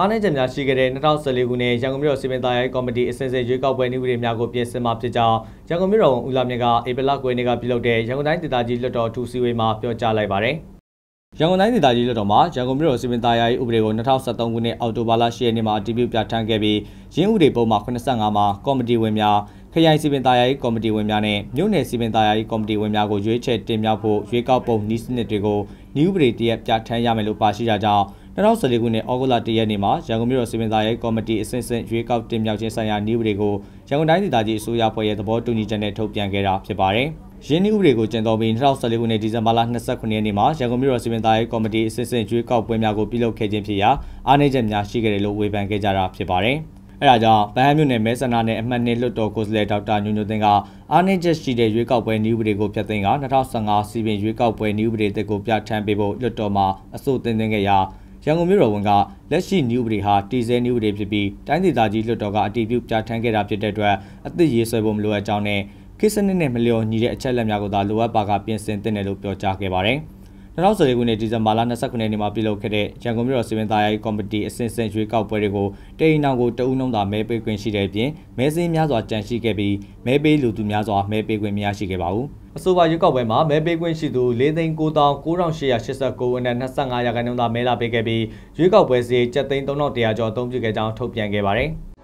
အားနည်းချက်များရှိခဲ့တဲ့2014ခုနှစ်ရန်ကုန်မြို့တော်စီမံသားရေးကော်မတီအစည်းအဝေးရွေးကောက်ပွဲနည်းဥပဒေများကိုပြင်ဆင်မှာဖြစ်ကြောင်းရန်ကုန်မြို့တော်ဝန်ဦးလာမြင့်ကဧပြီလ9ရက်နေ့ကပြုလုပ်တဲ့ရန်ကုန်တိုင်းဒေသကြီးလွှတ်တော်ထူးစည်းဝေးမှာပြောကြားလိုက်ပါတယ်။ရန်ကုန်တိုင်းဒေသကြီးလွှတ်တော်မှာရန်ကုန်မြို့တော်စီမံသားရေးဥပဒေကို2013ခုနှစ်အောက်တိုဘာလ10ရက်နေ့မှာအတည်ပြုပြဋ္ဌာန်းခဲ့ပြီးရင်းဥပဒေပုံမှန်85မှာကော်မတီဝင်များခရိုင်စီပင်သားရေးကော်မတီဝင်များနဲ့မြို့နယ်စီပင်သားရေးကော်မတီဝင်များကိုရွေးချယ်တင်မြှောက်ဖို့ရွေးကောက်ပုံနည်းစနစ်တွေကိုနည်းဥပဒေတရက်ပြဋ္ဌာန်းရမယ်လို့ပါရှိတာကြောင့် 2014ခုနှစ်ဩဂုတ်လ1ရက်နေ့မှာရန်ကုန်မြို့တော်စီမံသားရေးကော်မတီအဆင့်ဆင့်ရွေးကောက်တင်မြှောက်ခြင်းဆိုင်ရာနည်းဥပဒေကိုရန်ကုန်တိုင်းဒေသကြီးအစိုးရဖွဲ့ရဲ့သဘောတူညီချက်နဲ့ထုတ်ပြန်ခဲ့တာဖြစ်ပါတယ်။ရင်းနှီးဥပဒေကိုကျင့်သုံးပြီး2014ခုနှစ်ဒီဇင်ဘာလ29ရက်နေ့မှာရန်ကုန်မြို့တော်စီမံသားရေးကော်မတီအစစ်အစစ်ရွေးကောက်ပွဲများကိုပြုလုပ်ခဲ့ခြင်းဖြစ်ရာအားနည်းချက်များရှိခဲ့တယ်လို့ဝေဖန်ခဲ့ကြတာဖြစ်ပါတယ်။အဲဒါကြောင့်ဗဟန်းမြို့နယ်မဲဆန္ဒနယ်အမှတ်နှစ်လွှတ်တော်ကိုယ်စားလှယ်ဒေါက်တာညိုညိုသိန်းကအားနည်းချက်ရှိတဲ့ရွေးကောက်ပွဲနည်းဥပဒေကိုဖျက်သိမ်းက2015စီပင်ရွေးကောက်ပွဲနည်းဥပဒေတက်ကိုပြဋ္ဌာန်းပေးဖို့လွှတ်တော်မှာအဆိုတင်သွင်းခဲ့ရာ ရန်ကုန်မြို့တော်ဝန်ကလက်ရှိနည်းဥပဒေဟာတည်ဆဲနည်းဥပဒေဖြစ်ပြီးတိုင်းဒေသကြီးလွှတ်တော်ကအတည်ပြုပြဋ္ဌာန်းခဲ့တာဖြစ်တဲ့အတွက်အသစ်ရေးဆွဲဖို့မလိုအပ်ကြောင်းနဲ့ကိစ္စနစ်နဲ့မလျော်ညီတဲ့အချက်လက်များကိုသာလိုအပ်ပါကပြင်ဆင်သင့်တယ်လို့ပြောကြားခဲ့ပါတယ်။2014ခုနှစ်ဒီဇင်ဘာလ29ရက်နေ့မှာပြုလုပ်ခဲ့တဲ့ရန်ကုန်မြို့တော်စီမံသားရေးကော်မတီအစင်စင်ရွေးကောက်ပွဲတွေကိုတအိမ်အောင်ကိုတအုံနှုံးသာမဲပေးခွင့်ရှိတဲ့အပြင်မဲစင်းများစွာကြန့်ရှိခဲ့ပြီးမဲပေးလူသူများစွာမဲပေးခွင့်မရရှိခဲ့ပါဘူး။အဆိုပါရွေးကောက်ပွဲမှာမဲပေးခွင့်ရှိသူ၄သိန်း9889ဦးနဲ့25ရာခိုင်နှုန်းသာမဲလာပေးခဲ့ပြီးရွေးကောက်ပွဲစီကျပ်သိန်း3100ကျော်အသုံးပြုခဲ့ကြောင်းထုတ်ပြန်ခဲ့ပါတယ်။